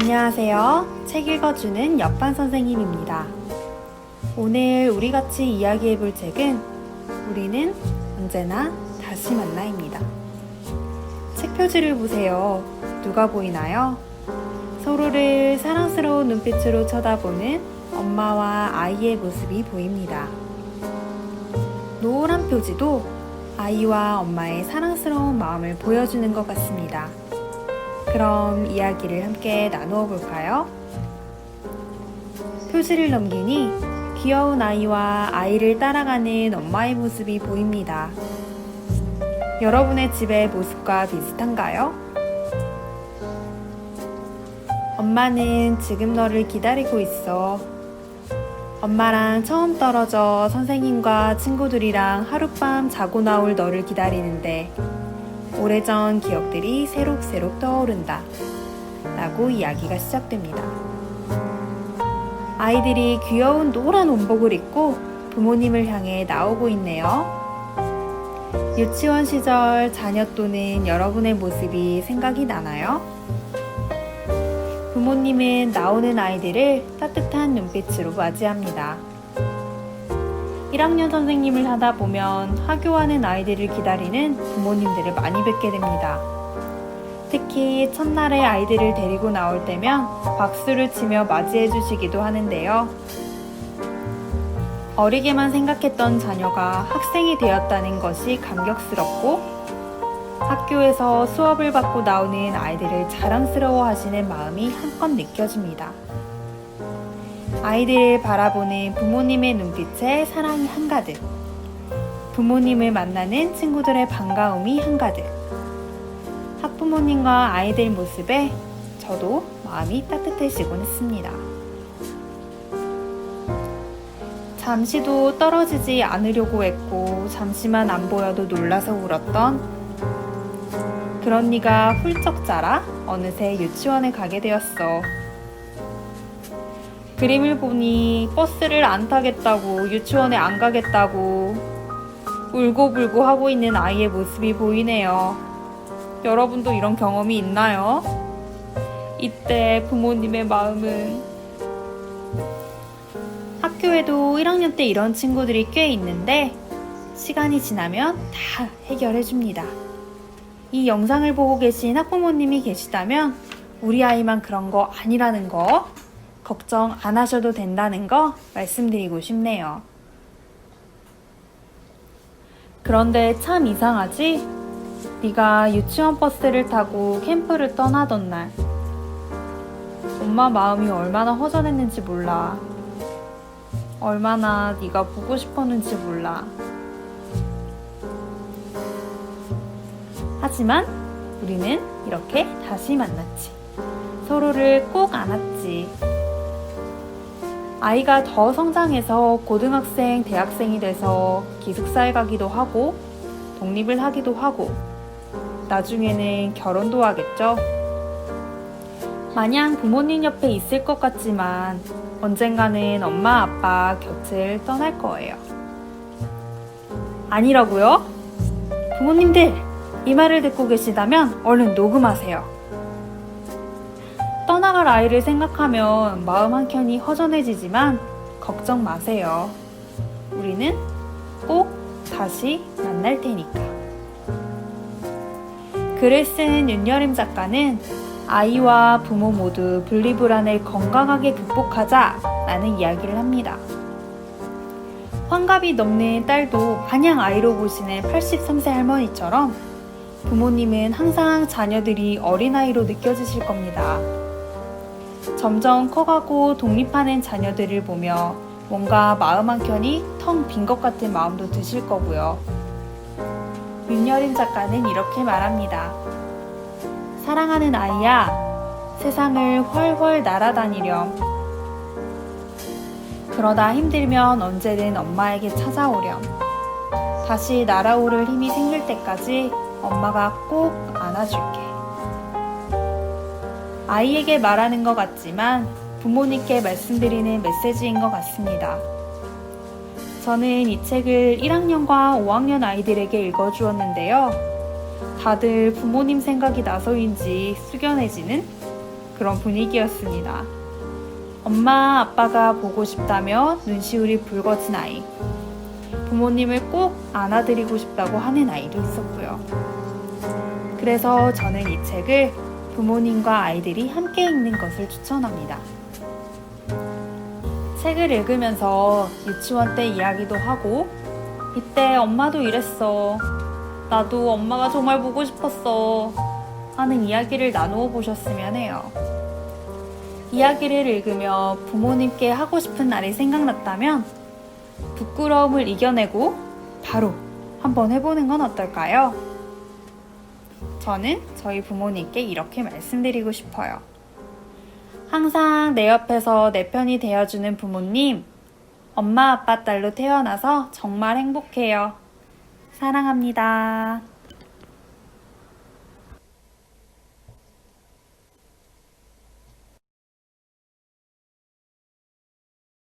안녕하세요. 책 읽어주는 옆반 선생님입니다. 오늘 우리 같이 이야기해 볼 책은 우리는 언제나 다시 만나입니다. 책 표지를 보세요. 누가 보이나요? 서로를 사랑스러운 눈빛으로 쳐다보는 엄마와 아이의 모습이 보입니다. 노란 표지도 아이와 엄마의 사랑스러운 마음을 보여주는 것 같습니다. 그럼 이야기를 함께 나누어 볼까요? 표지를 넘기니 귀여운 아이와 아이를 따라가는 엄마의 모습이 보입니다. 여러분의 집의 모습과 비슷한가요? 엄마는 지금 너를 기다리고 있어. 엄마랑 처음 떨어져 선생님과 친구들이랑 하룻밤 자고 나올 너를 기다리는데 오래전 기억들이 새록새록 떠오른다. 라고 이야기가 시작됩니다. 아이들이 귀여운 노란 원복을 입고 부모님을 향해 나오고 있네요. 유치원 시절 자녀 또는 여러분의 모습이 생각이 나나요? 부모님은 나오는 아이들을 따뜻한 눈빛으로 맞이합니다. 1학년 선생님을 하다 보면 하교하는 아이들을 기다리는 부모님들을 많이 뵙게 됩니다. 특히 첫날에 아이들을 데리고 나올 때면 박수를 치며 맞이해 주시기도 하는데요. 어리게만 생각했던 자녀가 학생이 되었다는 것이 감격스럽고 학교에서 수업을 받고 나오는 아이들을 자랑스러워 하시는 마음이 한껏 느껴집니다. 아이들을 바라보는 부모님의 눈빛에 사랑이 한가득. 부모님을 만나는 친구들의 반가움이 한가득. 학부모님과 아이들 모습에 저도 마음이 따뜻해지곤 했습니다. 잠시도 떨어지지 않으려고 했고 잠시만 안 보여도 놀라서 울었던 그런 네가 훌쩍 자라 어느새 유치원에 가게 되었어. 그림을 보니 버스를 안 타겠다고 유치원에 안 가겠다고 울고불고 하고 있는 아이의 모습이 보이네요. 여러분도 이런 경험이 있나요? 이때 부모님의 마음은 학교에도 1학년 때 이런 친구들이 꽤 있는데 시간이 지나면 다 해결해 줍니다. 이 영상을 보고 계신 학부모님이 계시다면 우리 아이만 그런 거 아니라는 거 걱정 안 하셔도 된다는 거 말씀드리고 싶네요. 그런데 참 이상하지? 네가 유치원 버스를 타고 캠프를 떠나던 날 엄마 마음이 얼마나 허전했는지 몰라. 얼마나 네가 보고 싶었는지 몰라. 하지만 우리는 이렇게 다시 만났지. 서로를 꼭 안았지. 아이가 더 성장해서 고등학생, 대학생이 돼서 기숙사에 가기도 하고, 독립을 하기도 하고, 나중에는 결혼도 하겠죠. 마냥 부모님 옆에 있을 것 같지만 언젠가는 엄마, 아빠 곁을 떠날 거예요. 아니라고요? 부모님들, 이 말을 듣고 계시다면 얼른 녹음하세요. 떠나갈 아이를 생각하면 마음 한켠이 허전해지지만 걱정 마세요. 우리는 꼭 다시 만날 테니까. 글을 쓴 윤여림 작가는 아이와 부모 모두 분리불안을 건강하게 극복하자 라는 이야기를 합니다. 환갑이 넘는 딸도 마냥 아이로 보시는 83세 할머니처럼 부모님은 항상 자녀들이 어린아이로 느껴지실 겁니다. 점점 커가고 독립하는 자녀들을 보며 뭔가 마음 한켠이 텅 빈 것 같은 마음도 드실 거고요. 윤여림 작가는 이렇게 말합니다. 사랑하는 아이야, 세상을 훨훨 날아다니렴. 그러다 힘들면 언제든 엄마에게 찾아오렴. 다시 날아오를 힘이 생길 때까지 엄마가 꼭 안아줄게. 아이에게 말하는 것 같지만 부모님께 말씀드리는 메시지인 것 같습니다. 저는 이 책을 1학년과 5학년 아이들에게 읽어주었는데요. 다들 부모님 생각이 나서인지 숙연해지는 그런 분위기였습니다. 엄마, 아빠가 보고 싶다며 눈시울이 붉어진 아이. 부모님을 꼭 안아드리고 싶다고 하는 아이도 있었고요. 그래서 저는 이 책을 부모님과 아이들이 함께 읽는 것을 추천합니다. 책을 읽으면서 유치원 때 이야기도 하고, 이때 엄마도 이랬어. 나도 엄마가 정말 보고 싶었어. 하는 이야기를 나누어 보셨으면 해요. 이야기를 읽으며 부모님께 하고 싶은 날이 생각났다면 부끄러움을 이겨내고 바로 한번 해보는 건 어떨까요? 저는 저희 부모님께 이렇게 말씀드리고 싶어요. 항상 내 옆에서 내 편이 되어주는 부모님, 엄마 아빠 딸로 태어나서 정말 행복해요. 사랑합니다.